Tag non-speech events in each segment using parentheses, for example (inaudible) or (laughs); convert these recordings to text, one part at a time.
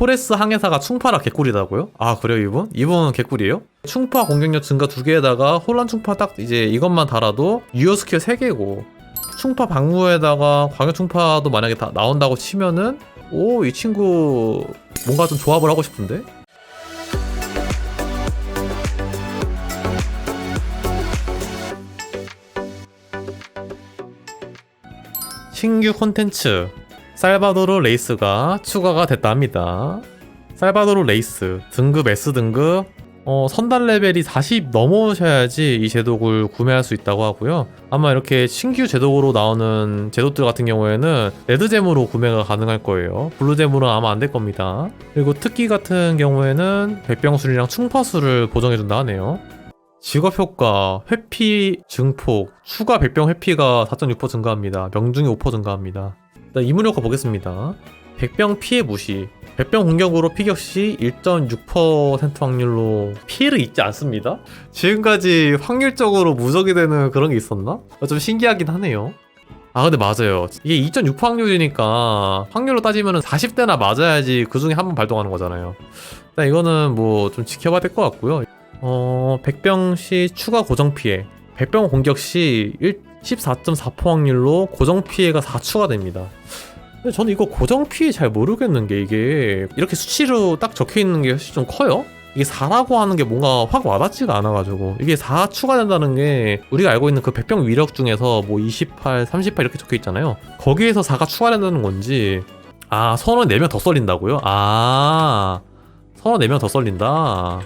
포레스 항해사가 충파라 개꿀이다고요? 아 그래요 이분? 이분 개꿀이에요? 충파 공격력 증가 두 개에다가 혼란 충파 딱 이제 이것만 달아도 유효 스킬 3개고 충파 방무에다가 광역 충파도 만약에 다 나온다고 치면은 오 이 친구 뭔가 좀 조합을 하고 싶은데? 신규 콘텐츠 살바도르 레이스가 추가가 됐다 합니다. 살바도르 레이스 등급 S 등급 어, 선달 레벨이 40 넘으셔야지 이 제독을 구매할 수 있다고 하고요. 아마 이렇게 신규 제독으로 나오는 제독들 같은 경우에는 레드잼으로 구매가 가능할 거예요. 블루잼으로는 아마 안 될 겁니다. 그리고 특기 같은 경우에는 백병술이랑 충파술을 보정해준다 하네요. 직업 효과, 회피 증폭, 추가 백병 회피가 4.6% 증가합니다. 명중이 5% 증가합니다. 일단 이문 효과 보겠습니다. 백병 피해 무시. 백병 공격으로 피격 시 1.6% 확률로 피해를 입지 않습니다. 지금까지 확률적으로 무적이 되는 그런 게 있었나? 좀 신기하긴 하네요. 아 근데 맞아요. 이게 2.6% 확률이니까 확률로 따지면 40대나 맞아야지 그 중에 한 번 발동하는 거잖아요. 일단 이거는 뭐 좀 지켜봐야 될 것 같고요. 어, 백병 시 추가 고정 피해. 백병 공격 시 14.4% 확률로 고정 피해가 4 추가됩니다. 근데 저는 이거 고정 피해 잘 모르겠는 게 이게 이렇게 수치로 딱 적혀 있는 게 사실 좀 커요. 이게 4라고 하는 게 뭔가 확 와닿지가 않아가지고 이게 4 추가된다는 게 우리가 알고 있는 그 백병 위력 중에서 뭐 28, 38 이렇게 적혀 있잖아요. 거기에서 4가 추가된다는 건지 아 선원 4명 더 썰린다고요? 아 선원 4명 더 썰린다.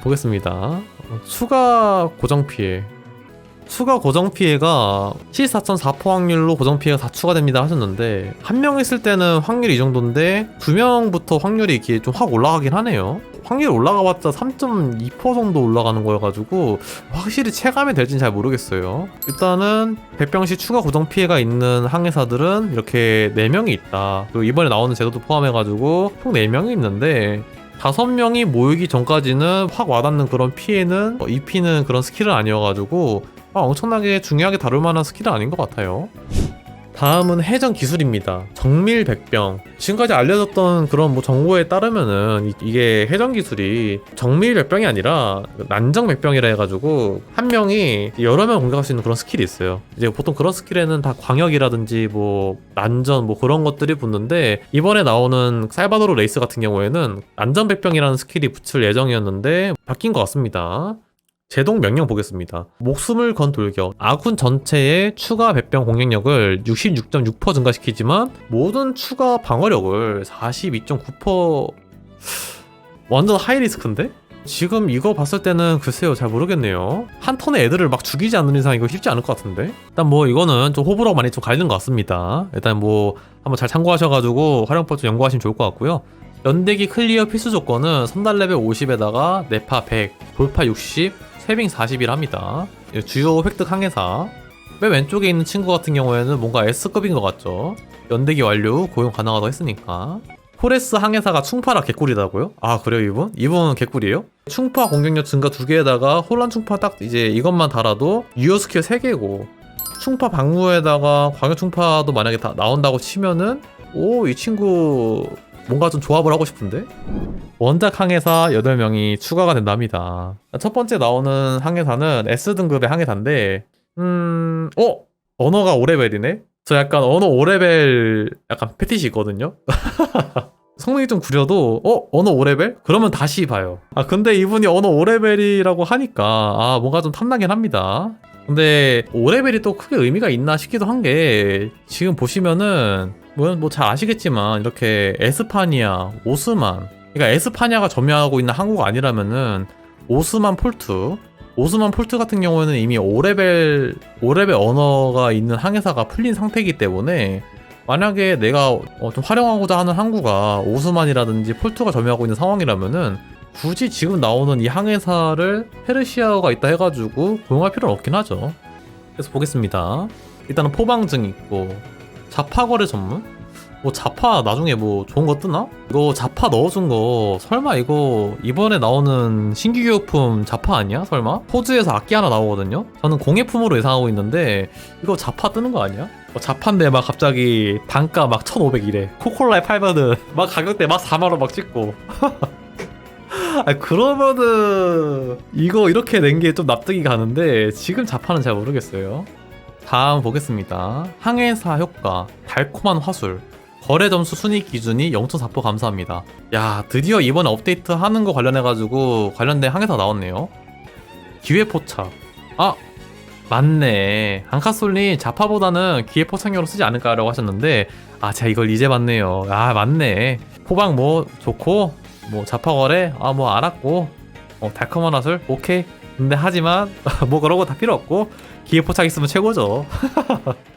보겠습니다. 어, 추가 고정 피해. 추가 고정 피해가 14.4% 확률로 고정 피해가 다 추가됩니다 하셨는데 한 명 있을 때는 확률이 이 정도인데 두 명부터 확률이 이렇게 좀 확 올라가긴 하네요. 확률 올라가봤자 3.2% 정도 올라가는 거여가지고 확실히 체감이 될진 잘 모르겠어요. 일단은 백병시 추가 고정 피해가 있는 항해사들은 이렇게 4명이 있다. 그리고 이번에 나오는 제도도 포함해가지고 총 4명이 있는데 다섯 명이 모이기 전까지는 확 와닿는 그런 피해는 어, 입히는 그런 스킬은 아니어가지고 아, 엄청나게 중요하게 다룰 만한 스킬은 아닌 것 같아요. 다음은 해전 기술입니다. 정밀 백병. 지금까지 알려졌던 그런 뭐 정보에 따르면은 이, 게 해전 기술이 정밀 백병이 아니라 난정 백병이라 해가지고 한 명이 여러 명 공격할 수 있는 그런 스킬이 있어요. 이제 보통 그런 스킬에는 다 광역이라든지 뭐 난전 뭐 그런 것들이 붙는데 이번에 나오는 살바도르 레이스 같은 경우에는 난전 백병이라는 스킬이 붙을 예정이었는데 바뀐 것 같습니다. 제동 명령 보겠습니다. 목숨을 건 돌격. 아군 전체의 추가 백병 공격력을 66.6% 증가시키지만 모든 추가 방어력을 42.9% 완전 하이 리스크인데? 지금 이거 봤을 때는 글쎄요 잘 모르겠네요 한 턴에 애들을 막 죽이지 않는 이상 이거 쉽지 않을 것 같은데 일단 뭐 이거는 좀 호불호 많이 좀 갈리는 것 같습니다 일단 뭐 한번 잘 참고하셔가지고 활용법 좀 연구하시면 좋을 것 같고요 연대기 클리어 필수 조건은 선달 레벨 50에다가 네파 100, 돌파 60, 세빙 40일 합니다. 주요 획득 항해사. 맨 왼쪽에 있는 친구 같은 경우에는 뭔가 S급인 것 같죠. 연대기 완료, 고용 가능하다고 했으니까. 포레스 항해사가 충파라 개꿀이다고요? 아 그래요 이분? 이분 개꿀이에요? 충파 공격력 증가 두 개에다가 혼란 충파 딱 이제 이것만 달아도 유효 스킬 3개고 충파 방무에다가 광역 충파도 만약에 다 나온다고 치면은 오 이 친구 뭔가 좀 조합을 하고 싶은데? 원작 항해사 8명이 추가가 된답니다. 첫 번째 나오는 항해사는 S등급의 항해사인데, 음, 어? 언어가 5레벨이네? 저 약간 언어 5레벨 약간 패티시 있거든요? (laughs) 성능이 좀 구려도, 어? 언어 5레벨? 그러면 다시 봐요. 아, 근데 이분이 언어 5레벨이라고 하니까, 아, 뭔가 좀 탐나긴 합니다. 근데 5레벨이 또 크게 의미가 있나 싶기도 한 게, 지금 보시면은, 뭐 잘 아시겠지만 이렇게 에스파니아, 오스만 그러니까 에스파니아가 점유하고 있는 항구가 아니라면은 오스만 폴트 오스만 폴트 같은 경우에는 이미 5레벨 5레벨 언어가 있는 항해사가 풀린 상태이기 때문에 만약에 내가 어, 좀 활용하고자 하는 항구가 오스만이라든지 폴트가 점유하고 있는 상황이라면은 굳이 지금 나오는 이 항해사를 페르시아가 있다 해가지고 고용할 필요는 없긴 하죠. 그래서 보겠습니다. 일단은 포방증 있고 자파 거래 전문? 뭐 자파 나중에 뭐 좋은 거 뜨나? 이거 자파 넣어준 거 설마 이거 이번에 나오는 신규 교품 자파 아니야? 설마? 포즈에서 악기 하나 나오거든요? 저는 공예품으로 예상하고 있는데 이거 자파 뜨는 거 아니야? 뭐 자판데 막 갑자기 단가 막 1,500이래. 코콜라에 팔면은 (laughs) 막 가격대 막 4만 원 막 찍고. (laughs) 아 그러면은 이거 이렇게 낸 게 좀 납득이 가는데 지금 자판은 잘 모르겠어요. 다음 보겠습니다. 항해사 효과, 달콤한 화술, 거래 점수 순위 기준이 0.4% 감사합니다. 야 드디어 이번에 업데이트 하는 거 관련해가지고 관련된 항해사 나왔네요. 기회 포착. 아 맞네. 안카솔님 자파보다는 기회 포착용으로 쓰지 않을까라고 하셨는데 아 제가 이걸 이제 봤네요. 아 맞네. 포방 뭐 좋고 뭐 자파 거래 아 뭐 알았고 어 달콤한 화술 오케이. 근데 하지만 (laughs) 뭐 그러고 다 필요 없고 기회 포착 있으면 최고죠. (laughs)